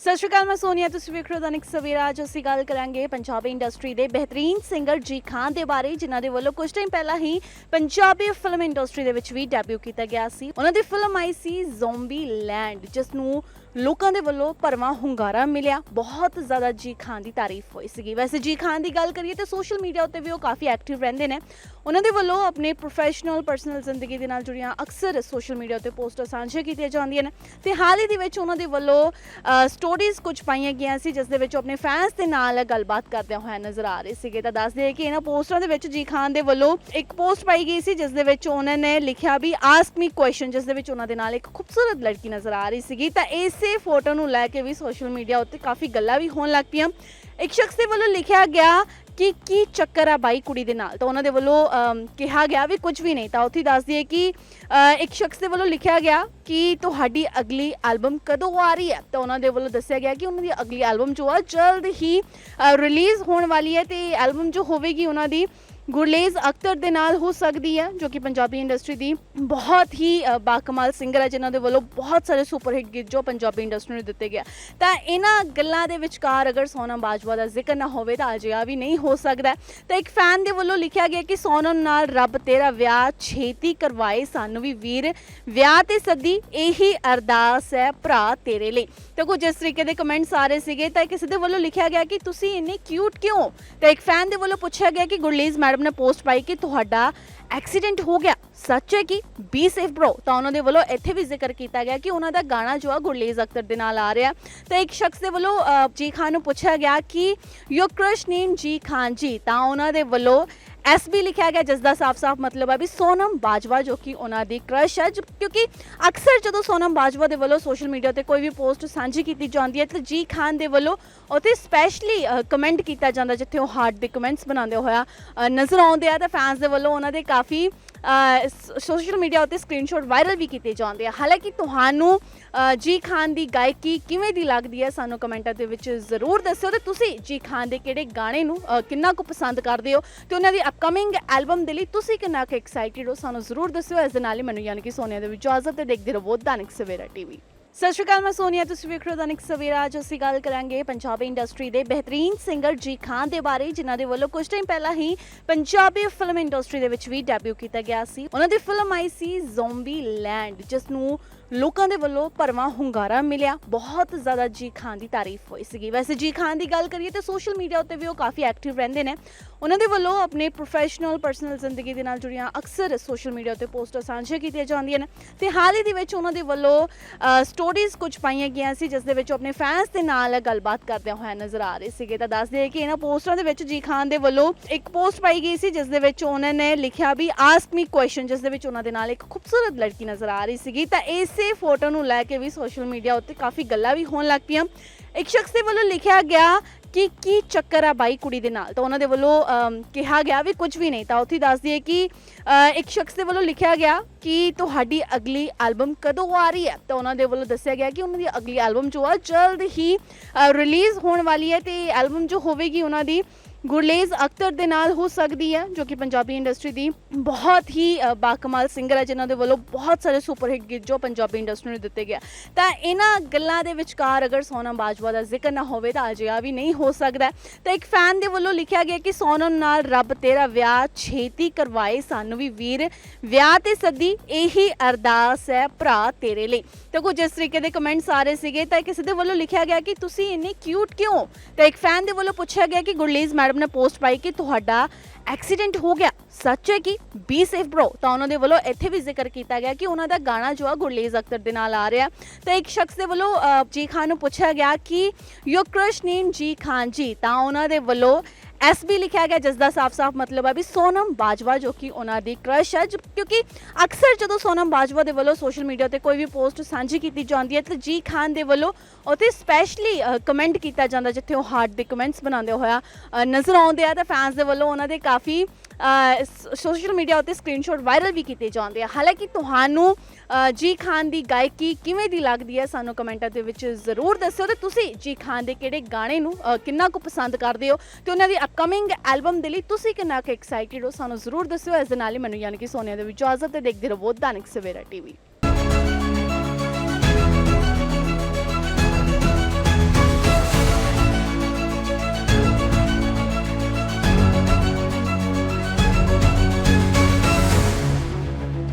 ਸਤਿ ਸ਼੍ਰੀ ਅਕਾਲ, ਮੈਂ ਸੋਨੀਆ, ਤੁਸੀਂ ਵੇਖ ਰਹੇ ਹੋ ਦੈਨਿਕ ਸਵੇਰਾ। ਅੱਜ ਅਸੀਂ ਗੱਲ ਕਰਾਂਗੇ ਪੰਜਾਬੀ ਇੰਡਸਟਰੀ ਦੇ ਬਿਹਤਰੀਨ ਸਿੰਗਰ ਜੀ ਖਾਨ ਦੇ ਬਾਰੇ, ਜਿਨ੍ਹਾਂ ਦੇ ਵੱਲੋਂ ਕੁਝ ਟਾਈਮ ਪਹਿਲਾਂ ਹੀ ਪੰਜਾਬੀ ਫਿਲਮ ਇੰਡਸਟਰੀ ਦੇ ਵਿੱਚ ਵੀ ਡੈਬਿਊ ਕੀਤਾ ਗਿਆ ਸੀ। ਉਹਨਾਂ ਦੀ ਫਿਲਮ ਆਈ ਸੀ ਜ਼ੋਂਬੀ ਲੈਂਡ ਜਿਸ ਨੂੰ ਲੋਕਾਂ ਦੇ ਵੱਲੋਂ ਭਰਵਾਂ ਹੁੰਗਾਰਾ ਮਿਲਿਆ। ਬਹੁਤ ਜ਼ਿਆਦਾ ਜੀ ਖਾਨ ਦੀ ਤਾਰੀਫ ਹੋਈ ਸੀਗੀ। ਵੈਸੇ ਜੀ ਖਾਨ ਦੀ ਗੱਲ ਕਰੀਏ ਤਾਂ ਸੋਸ਼ਲ ਮੀਡੀਆ ਉੱਤੇ ਵੀ ਉਹ ਕਾਫੀ ਐਕਟਿਵ ਰਹਿੰਦੇ ਨੇ। ਉਹਨਾਂ ਦੇ ਵੱਲੋਂ ਆਪਣੇ ਪ੍ਰੋਫੈਸ਼ਨਲ ਪਰਸਨਲ ਜ਼ਿੰਦਗੀ ਦੇ ਨਾਲ ਜੁੜੀਆਂ ਅਕਸਰ ਸੋਸ਼ਲ ਮੀਡੀਆ ਉੱਤੇ ਪੋਸਟਾਂ ਸਾਂਝੀਆਂ ਕੀਤੀਆਂ ਜਾਂਦੀਆਂ ਨੇ। ਤੇ ਹਾਲ ਹੀ ਦੇ ਵਿੱਚ ਉਹਨਾਂ ਦੇ ਵੱਲੋਂ ਸਟੋਰੀਜ਼ ਕੁਝ ਪਾਈਆਂ ਗਈਆਂ ਸੀ, ਜਿਸ ਦੇ ਵਿੱਚ ਉਹ ਆਪਣੇ ਫੈਨਸ ਦੇ ਨਾਲ ਗੱਲਬਾਤ ਕਰਦਿਆਂ ਹੋਇਆ ਨਜ਼ਰ ਆ ਰਹੇ ਸੀਗੇ। ਤਾਂ ਦੱਸਦੇ ਹਾਂ ਕਿ ਇਹਨਾਂ ਪੋਸਟਰਾਂ ਦੇ ਵਿੱਚ ਜੀ ਖਾਨ ਦੇ ਵੱਲੋਂ ਇੱਕ ਪੋਸਟ ਪਾਈ ਗਈ ਸੀ, ਜਿਸ ਦੇ ਵਿੱਚ ਉਹਨਾਂ ਨੇ ਲਿਖਿਆ ਵੀ ਆਸਕ ਮੀ ਕੁਐਸਚਨ ਜਿਸ ਦੇ ਵਿੱਚ ਉਹਨਾਂ ਦੇ ਨਾਲ ਇੱਕ ਖੂਬਸੂਰਤ ਲੜਕੀ ਨਜ਼ਰ ਆ ਰਹੀ ਸੀਗੀ। ਤਾਂ ਇਸੇ ਫੋਟੋ ਨੂੰ ਲੈ ਕੇ ਵੀ ਸੋਸ਼ਲ ਮੀਡੀਆ ਉੱਤੇ ਕਾਫੀ ਗੱਲਾਂ ਵੀ ਹੋਣ ਲੱਗ ਪਈਆਂ। ਇੱਕ ਸ਼ਖਸ ਦੇ ਵੱਲੋਂ ਲਿਖਿਆ ਗਿਆ ਕਿ ਕੀ ਚੱਕਰ ਆ ਬਾਈ ਕੁੜੀ ਦੇ ਨਾਲ? ਤਾਂ ਉਹਨਾਂ ਦੇ ਵੱਲੋਂ ਅਮ, ਕਿਹਾ ਗਿਆ ਵੀ ਕੁਝ ਵੀ ਨਹੀਂ। ਤਾਂ ਉੱਥੇ ਦੱਸ ਦਈਏ ਕਿ ਅ, ਇੱਕ ਸ਼ਖਸ ਦੇ ਵੱਲੋਂ ਲਿਖਿਆ ਗਿਆ ਕਿ ਤੁਹਾਡੀ ਅਗਲੀ ਐਲਬਮ ਕਦੋਂ ਆ ਰਹੀ ਹੈ? ਤਾਂ ਉਹਨਾਂ ਦੇ ਵੱਲੋਂ ਦੱਸਿਆ ਗਿਆ ਕਿ ਉਹਨਾਂ ਦੀ ਅਗਲੀ ਐਲਬਮ ਜੋ ਆ ਜਲਦ ਹੀ ਰਿਲੀਜ਼ ਹੋਣ ਵਾਲੀ ਹੈ ਤੇ ਐਲਬਮ ਜੋ ਹੋਵੇਗੀ ਉਹਨਾਂ ਦੀ ਗੁਰਲੇਜ਼ ਅਖਤਰ ਦੇ ਨਾਲ ਹੋ ਸਕਦੀ ਹੈ, ਜੋ ਕਿ ਪੰਜਾਬੀ ਇੰਡਸਟਰੀ ਦੀ ਬਹੁਤ ਹੀ ਬਾਕਮਾਲ ਸਿੰਗਰ ਹੈ, ਜਿਨ੍ਹਾਂ ਦੇ ਵੱਲੋਂ ਬਹੁਤ ਸਾਰੇ ਸੁਪਰ ਹਿੱਟ ਗੀਤ ਜੋ ਪੰਜਾਬੀ ਇੰਡਸਟਰੀ ਨੂੰ ਦਿੱਤੇ ਗਿਆ ਤਾਂ ਇਹਨਾਂ ਗੱਲਾਂ ਦੇ ਵਿਚਕਾਰ ਅਗਰ ਸੋਨਮ ਬਾਜਵਾ ਦਾ ਜ਼ਿਕਰ ਨਾ ਹੋਵੇ, ਤਾਂ ਅਜਿਹਾ ਵੀ ਨਹੀਂ ਹੋ ਸਕਦਾ ਤਾਂ ਇੱਕ ਫੈਨ ਦੇ ਵੱਲੋਂ ਲਿਖਿਆ ਗਿਆ ਕਿ ਸੋਨਮ ਨਾਲ ਰੱਬ ਤੇਰਾ ਵਿਆਹ ਛੇਤੀ ਕਰਵਾਏ, ਸਾਨੂੰ ਵੀ ਵੀਰ ਵਿਆਹ ਤੇ ਸੱਦੀ, ਇਹੀ ਅਰਦਾਸ ਹੈ ਭਰਾ ਤੇਰੇ ਲਈ। ਤਾਂ ਕੁਝ ਇਸ ਤਰੀਕੇ ਦੇ ਕਮੈਂਟਸ ਆ ਰਹੇ ਸੀਗੇ, ਤਾਂ ਕਿਸੇ ਦੇ ਵੱਲੋਂ ਲਿਖਿਆ ਗਿਆ ਕਿ ਤੁਸੀਂ ਇੰਨੇ ਕਿਊਟ ਕਿਉਂ? ਤਾਂ ਇੱਕ ਫੈਨ ਦੇ ਵੱਲੋਂ ਪੁੱਛਿਆ ਗਿਆ ਕਿ ਗੁਰਲੀਜ਼ ਮੈਡਮ ਨੇ ਪੋਸਟ ਪਾਈ ਕਿ ਤੁਹਾਡਾ ਐਕਸੀਡੈਂਟ ਹੋ ਗਿਆ। ਸੱਚ ਹੈ ਕਿ ਬੀ ਸੇਫ ਬ్రో ਤਾਂ ਉਹਨਾਂ ਦੇ ਵੱਲੋਂ ਇੱਥੇ ਵੀ ਜ਼ਿਕਰ ਕੀਤਾ ਗਿਆ ਕਿ ਉਹਨਾਂ ਦਾ ਗਾਣਾ ਜੋ ਆ ਗੁਰਲੇਜ ਅਖਤਰ ਦੇ ਨਾਲ ਆ ਰਿਹਾ। ਤਾਂ ਇੱਕ ਸ਼ਖਸ ਦੇ ਵੱਲੋਂ ਜੀ ਖਾਨ ਨੂੰ ਪੁੱਛਿਆ ਗਿਆ ਕਿ ਯੋਰ ਕ੍ਰਸ਼ ਨੇਮ ਜੀ ਖਾਨ ਜੀ। ਤਾਂ ਉਹਨਾਂ ਦੇ ਵੱਲੋਂ ਐਸਬੀ ਲਿਖਿਆ ਗਿਆ ਜਿਸ ਦਾ ਸਾਫ਼-ਸਾਫ਼ ਮਤਲਬ ਹੈ ਵੀ ਸੋਨਮ ਬਾਜਵਾ ਜੋ ਕਿ ਉਹਨਾਂ ਦੀ ਕ੍ਰਸ਼ ਹੈ ਜ- ਕਿਉਂਕਿ ਅਕਸਰ ਜਦੋਂ ਸੋਨਮ ਬਾਜਵਾ ਦੇ ਵੱਲੋਂ ਸੋਸ਼ਲ ਮੀਡੀਆ ਤੇ ਕੋਈ ਵੀ ਪੋਸਟ ਸਾਂਝੀ ਕੀਤੀ ਜਾਂਦੀ ਹੈ ਤਾਂ ਜੀ ਖਾਨ ਦੇ ਵੱਲੋਂ ਉੱਥੇ ਸਪੈਸ਼ਲੀ ਕਮੈਂਟ ਕੀਤਾ ਜਾਂਦਾ ਜਿੱਥੇ ਉਹ ਹਾਰਟ ਦੇ ਕਮੈਂਟਸ ਬਣਾਉਂਦੇ ਹੋਇਆ ਅ, ਨਜ਼ਰ ਆਉਂਦੇ ਆ ਤਾਂ ਫੈਨਸ ਦੇ ਵੱਲੋਂ ਉਹਨਾਂ ਦੇ ਕਾਫੀ ਸੋਸ਼ਲ ਮੀਡੀਆ ਉੱਤੇ ਸਕਰੀਨਸ਼ਾਟ ਵਾਇਰਲ ਵੀ ਕੀਤੇ ਜਾਂਦੇ ਆ। ਹਾਲਾਂਕਿ ਤੁਹਾਨੂੰ ਅ, ਜੀ ਖਾਨ ਦੀ ਗਾਇਕੀ ਕਿਵੇਂ ਦੀ ਲੱਗਦੀ ਹੈ ਸਾਨੂੰ ਕਮੈਂਟਾਂ ਦੇ ਵਿੱਚ ਜ਼ਰੂਰ ਦੱਸਿਓ ਤੇ ਤੁਸੀਂ ਜੀ ਖਾਨ ਦੇ ਕਿਹੜੇ ਗਾਣੇ ਨੂੰ ਅ, ਕਿੰਨਾ ਕੁ ਪਸੰਦ ਕਰਦੇ ਹੋ ਤੇ ਉਹਨਾਂ ਦੀ ਅਪਕਮਿੰਗ ਐਲਬਮ ਦੇ ਲਈ ਤੁਸੀਂ ਕਿੰਨਾ ਕੁ ਐਕਸਾਈਟਿਡ ਹੋ ਸਾਨੂੰ ਜ਼ਰੂਰ ਦੱਸਿਓ। ਇਸ ਦੇ ਨਾਲ ਹੀ ਮੈਨੂੰ ਯਾਨੀ ਕਿ ਸੋਨੀਆ ਦੇ ਵਿੱਚ ਇਜਾਜ਼ਤ ਤੇ ਦੇਖਦੇ ਰਹੋ ਦੈਨਿਕ ਸਵੇਰਾ ਟੀਵੀ ਸਤਿ ਸ਼੍ਰੀ ਅਕਾਲ, ਮੈਂ ਸੋਨੀਆ, ਤੁਸੀਂ ਵੇਖ ਰਹੇ ਹੋ ਦੈਨਿਕ ਸਵੇਰਾ। ਅੱਜ ਅਸੀਂ ਗੱਲ ਕਰਾਂਗੇ ਪੰਜਾਬੀ ਇੰਡਸਟਰੀ ਦੇ ਬਿਹਤਰੀਨ ਸਿੰਗਰ ਜੀ ਖਾਨ ਦੇ ਬਾਰੇ, ਜਿਨ੍ਹਾਂ ਦੇ ਵੱਲੋਂ ਕੁਝ ਟਾਈਮ ਪਹਿਲਾਂ ਹੀ ਪੰਜਾਬੀ ਫਿਲਮ ਇੰਡਸਟਰੀ ਦੇ ਵਿੱਚ ਵੀ ਡੈਬਿਊ ਕੀਤਾ ਗਿਆ ਸੀ। ਉਹਨਾਂ ਦੀ ਫਿਲਮ ਆਈ ਸੀ ਜ਼ੋਂਬੀ ਲੈਂਡ ਜਿਸ ਨੂੰ ਲੋਕਾਂ ਦੇ ਵੱਲੋਂ ਭਰਵਾਂ ਹੁੰਗਾਰਾ ਮਿਲਿਆ। ਬਹੁਤ ਜ਼ਿਆਦਾ ਜੀ ਖਾਨ ਦੀ ਤਾਰੀਫ ਹੋਈ ਸੀਗੀ। ਵੈਸੇ ਜੀ ਖਾਨ ਦੀ ਗੱਲ ਕਰੀਏ ਤਾਂ ਸੋਸ਼ਲ ਮੀਡੀਆ ਉੱਤੇ ਵੀ ਉਹ ਕਾਫੀ ਐਕਟਿਵ ਰਹਿੰਦੇ ਨੇ। ਉਹਨਾਂ ਦੇ ਵੱਲੋਂ ਆਪਣੇ ਪ੍ਰੋਫੈਸ਼ਨਲ ਪਰਸਨਲ ਜ਼ਿੰਦਗੀ ਦੇ ਨਾਲ ਜੁੜੀਆਂ ਅਕਸਰ ਸੋਸ਼ਲ ਮੀਡੀਆ ਉੱਤੇ ਪੋਸਟਾਂ ਸਾਂਝੀਆਂ ਕੀਤੀਆਂ ਜਾਂਦੀਆਂ ਨੇ। ਤੇ ਹਾਲ ਹੀ ਦੇ ਵਿੱਚ ਉਹਨਾਂ ਦੇ ਵੱਲੋਂ ਸਟੋਰੀਜ਼ ਕੁਝ ਪਾਈਆਂ ਗਈਆਂ ਸੀ, ਜਿਸ ਦੇ ਵਿੱਚ ਉਹ ਆਪਣੇ ਫੈਨਸ ਦੇ ਨਾਲ ਗੱਲਬਾਤ ਕਰਦਿਆਂ ਹੋਇਆ ਨਜ਼ਰ ਆ ਰਹੇ ਸੀਗੇ। ਤਾਂ ਦੱਸਦੇ ਕਿ ਇਹਨਾਂ ਪੋਸਟਰਾਂ ਦੇ ਵਿੱਚ ਜੀ ਖਾਨ ਦੇ ਵੱਲੋਂ ਇੱਕ ਪੋਸਟ ਪਾਈ ਗਈ ਸੀ, ਜਿਸ ਦੇ ਵਿੱਚ ਉਹਨਾਂ ਨੇ ਲਿਖਿਆ ਵੀ ਆਸਕ ਮੀ ਕੁਐਸਚਨ ਜਿਸ ਦੇ ਵਿੱਚ ਉਹਨਾਂ ਦੇ ਨਾਲ ਇੱਕ ਖੂਬਸੂਰਤ ਲੜਕੀ ਨਜ਼ਰ ਆ ਰਹੀ ਸੀਗੀ। ਤਾਂ ਇਸ ਫੋਟੋ ਨੂੰ ਲੈ ਕੇ ਵੀ ਸੋਸ਼ਲ ਮੀਡੀਆ ਉੱਤੇ ਕਾਫੀ ਗੱਲਾਂ ਵੀ ਹੋਣ ਲੱਗ ਪਈਆਂ ਇੱਕ ਸ਼ਖਸ ਦੇ ਵੱਲੋਂ ਲਿਖਿਆ ਗਿਆ ਕਿ ਕੀ ਚੱਕਰ ਆ ਬਾਈ ਕੁੜੀ ਦੇ ਨਾਲ ਤਾਂ ਉਹਨਾਂ ਦੇ ਵੱਲੋਂ ਅਮ, ਕਿਹਾ ਗਿਆ ਵੀ ਕੁਝ ਵੀ ਨਹੀਂ ਤਾਂ ਉੱਥੇ ਦੱਸ ਦਈਏ ਕਿ ਅ, ਇੱਕ ਸ਼ਖਸ ਦੇ ਵੱਲੋਂ ਲਿਖਿਆ ਗਿਆ ਕਿ ਤੁਹਾਡੀ ਅਗਲੀ ਐਲਬਮ ਕਦੋਂ ਆ ਰਹੀ ਹੈ ਤਾਂ ਉਹਨਾਂ ਦੇ ਵੱਲੋਂ ਦੱਸਿਆ ਗਿਆ ਕਿ ਉਹਨਾਂ ਦੀ ਅਗਲੀ ਐਲਬਮ ਜੋ ਆ ਜਲਦ ਹੀ ਰਿਲੀਜ਼ ਹੋਣ ਵਾਲੀ ਹੈ ਤੇ ਐਲਬਮ ਜੋ ਹੋਵੇਗੀ ਉਹਨਾਂ ਦੀ ਗੁਰਲੇਜ਼ ਅਖਤਰ ਦੇ ਨਾਲ ਹੋ ਸਕਦੀ ਹੈ, ਜੋ ਕਿ ਪੰਜਾਬੀ ਇੰਡਸਟਰੀ ਦੀ ਬਹੁਤ ਹੀ ਬਾਕਮਾਲ ਸਿੰਗਰ ਹੈ, ਜਿਨ੍ਹਾਂ ਦੇ ਵੱਲੋਂ ਬਹੁਤ ਸਾਰੇ ਸੁਪਰ ਹਿੱਟ ਗੀਤ ਜੋ ਪੰਜਾਬੀ ਇੰਡਸਟਰੀ ਨੂੰ ਦਿੱਤੇ ਗਿਆ ਤਾਂ ਇਹਨਾਂ ਗੱਲਾਂ ਦੇ ਵਿਚਕਾਰ ਅਗਰ ਸੋਨਮ ਬਾਜਵਾ ਦਾ ਜ਼ਿਕਰ ਨਾ ਹੋਵੇ, ਤਾਂ ਅਜਿਹਾ ਵੀ ਨਹੀਂ ਹੋ ਸਕਦਾ ਤਾਂ ਇੱਕ ਫੈਨ ਦੇ ਵੱਲੋਂ ਲਿਖਿਆ ਗਿਆ ਕਿ ਸੋਨਮ ਨਾਲ ਰੱਬ ਤੇਰਾ ਵਿਆਹ ਛੇਤੀ ਕਰਵਾਏ, ਸਾਨੂੰ ਵੀ ਵੀਰ ਵਿਆਹ ਤੇ ਸੱਦੀ, ਇਹੀ ਅਰਦਾਸ ਹੈ ਭਰਾ ਤੇਰੇ ਲਈ। ਤਾਂ ਕੁਝ ਇਸ ਤਰੀਕੇ ਦੇ ਕਮੈਂਟਸ ਆ ਰਹੇ ਸੀਗੇ, ਤਾਂ ਕਿਸੇ ਦੇ ਵੱਲੋਂ ਲਿਖਿਆ ਗਿਆ ਕਿ ਤੁਸੀਂ ਇੰਨੇ ਕਿਊਟ ਕਿਉਂ? ਤਾਂ ਇੱਕ ਫੈਨ ਦੇ ਵੱਲੋਂ ਪੁੱਛਿਆ ਗਿਆ ਕਿ ਗੁਰਲੀਜ਼ ਮੈਡਮ ਨੇ ਪੋਸਟ ਪਾਈ ਕਿ ਤੁਹਾਡਾ ਐਕਸੀਡੈਂਟ ਹੋ ਗਿਆ। ਸੱਚ ਹੈ ਕਿ ਬੀ ਸੇਫ ਬ్రో ਤਾਂ ਉਹਨਾਂ ਦੇ ਵੱਲੋਂ ਇੱਥੇ ਵੀ ਜ਼ਿਕਰ ਕੀਤਾ ਗਿਆ ਕਿ ਉਹਨਾਂ ਦਾ ਗਾਣਾ ਜੋ ਆ ਗੁਰਲੇਜ ਅਖਤਰ ਦੇ ਨਾਲ ਆ ਰਿਹਾ। ਤਾਂ ਇੱਕ ਸ਼ਖਸ ਦੇ ਵੱਲੋਂ ਅ, ਜੀ ਖਾਨ ਨੂੰ ਪੁੱਛਿਆ ਗਿਆ ਕਿ ਯੋਰ ਕ੍ਰਸ਼ ਨੇਮ ਜੀ ਖਾਨ ਜੀ। ਤਾਂ ਉਹਨਾਂ ਦੇ ਵੱਲੋਂ ਐਸਬੀ ਲਿਖਿਆ ਗਿਆ ਜਿਸ ਦਾ ਸਾਫ਼-ਸਾਫ਼ ਮਤਲਬ ਹੈ ਵੀ ਸੋਨਮ ਬਾਜਵਾ ਜੋ ਕਿ ਉਹਨਾਂ ਦੀ ਕ੍ਰਸ਼ ਹੈ ਜੋ ਕਿਉਂਕਿ ਅਕਸਰ ਜਦੋਂ ਸੋਨਮ ਬਾਜਵਾ ਦੇ ਵੱਲੋਂ ਸੋਸ਼ਲ ਮੀਡੀਆ ਤੇ ਕੋਈ ਵੀ ਪੋਸਟ ਸਾਂਝੀ ਕੀਤੀ ਜਾਂਦੀ ਹੈ ਤਾਂ ਜੀ ਖਾਨ ਦੇ ਵੱਲੋਂ ਉੱਥੇ ਸਪੈਸ਼ਲੀ ਕਮੈਂਟ ਕੀਤਾ ਜਾਂਦਾ ਜਿੱਥੇ ਉਹ ਹਾਰਟ ਦੇ ਕਮੈਂਟਸ ਬਣਾਉਂਦੇ ਹੋਇਆ ਅ, ਨਜ਼ਰ ਆਉਂਦੇ ਆ ਤਾਂ ਫੈਨਸ ਦੇ ਵੱਲੋਂ ਉਹਨਾਂ ਦੇ ਕਾਫੀ ਸੋਸ਼ਲ ਮੀਡੀਆ ਉੱਤੇ ਸਕਰੀਨਸ਼ਾਟ ਵਾਇਰਲ ਵੀ ਕੀਤੇ ਜਾਂਦੇ ਆ। ਹਾਲਾਂਕਿ ਤੁਹਾਨੂੰ ਜੀ ਖਾਨ ਦੀ ਗਾਇਕੀ ਕਿਵੇਂ ਦੀ ਲੱਗਦੀ ਹੈ ਸਾਨੂੰ ਕਮੈਂਟਾਂ ਦੇ ਵਿੱਚ ਜ਼ਰੂਰ ਦੱਸਿਓ ਤੇ ਤੁਸੀਂ ਜੀ ਖਾਨ ਦੇ ਕਿਹੜੇ ਗਾਣੇ ਨੂੰ ਕਿੰਨਾ ਕੁ ਪਸੰਦ ਕਰਦੇ ਹੋ ਤੇ ਉਹਨਾਂ ਦੀ ਅਪਕਮਿੰਗ ਐਲਬਮ ਦੇ ਲਈ ਤੁਸੀਂ ਕਿੰਨਾ ਕੁ ਐਕਸਾਈਟਿਡ ਹੋ ਸਾਨੂੰ ਜ਼ਰੂਰ ਦੱਸਿਓ। ਇਸ ਦੇ ਨਾਲ ਹੀ ਮੈਨੂੰ ਯਾਨੀ ਕਿ ਸੋਨੀਆ ਦੇ ਵਿੱਚ ਇਜਾਜ਼ਤ ਤੇ ਦੇਖਦੇ ਰਹੋ ਦੈਨਿਕ ਸਵੇਰਾ ਟੀਵੀ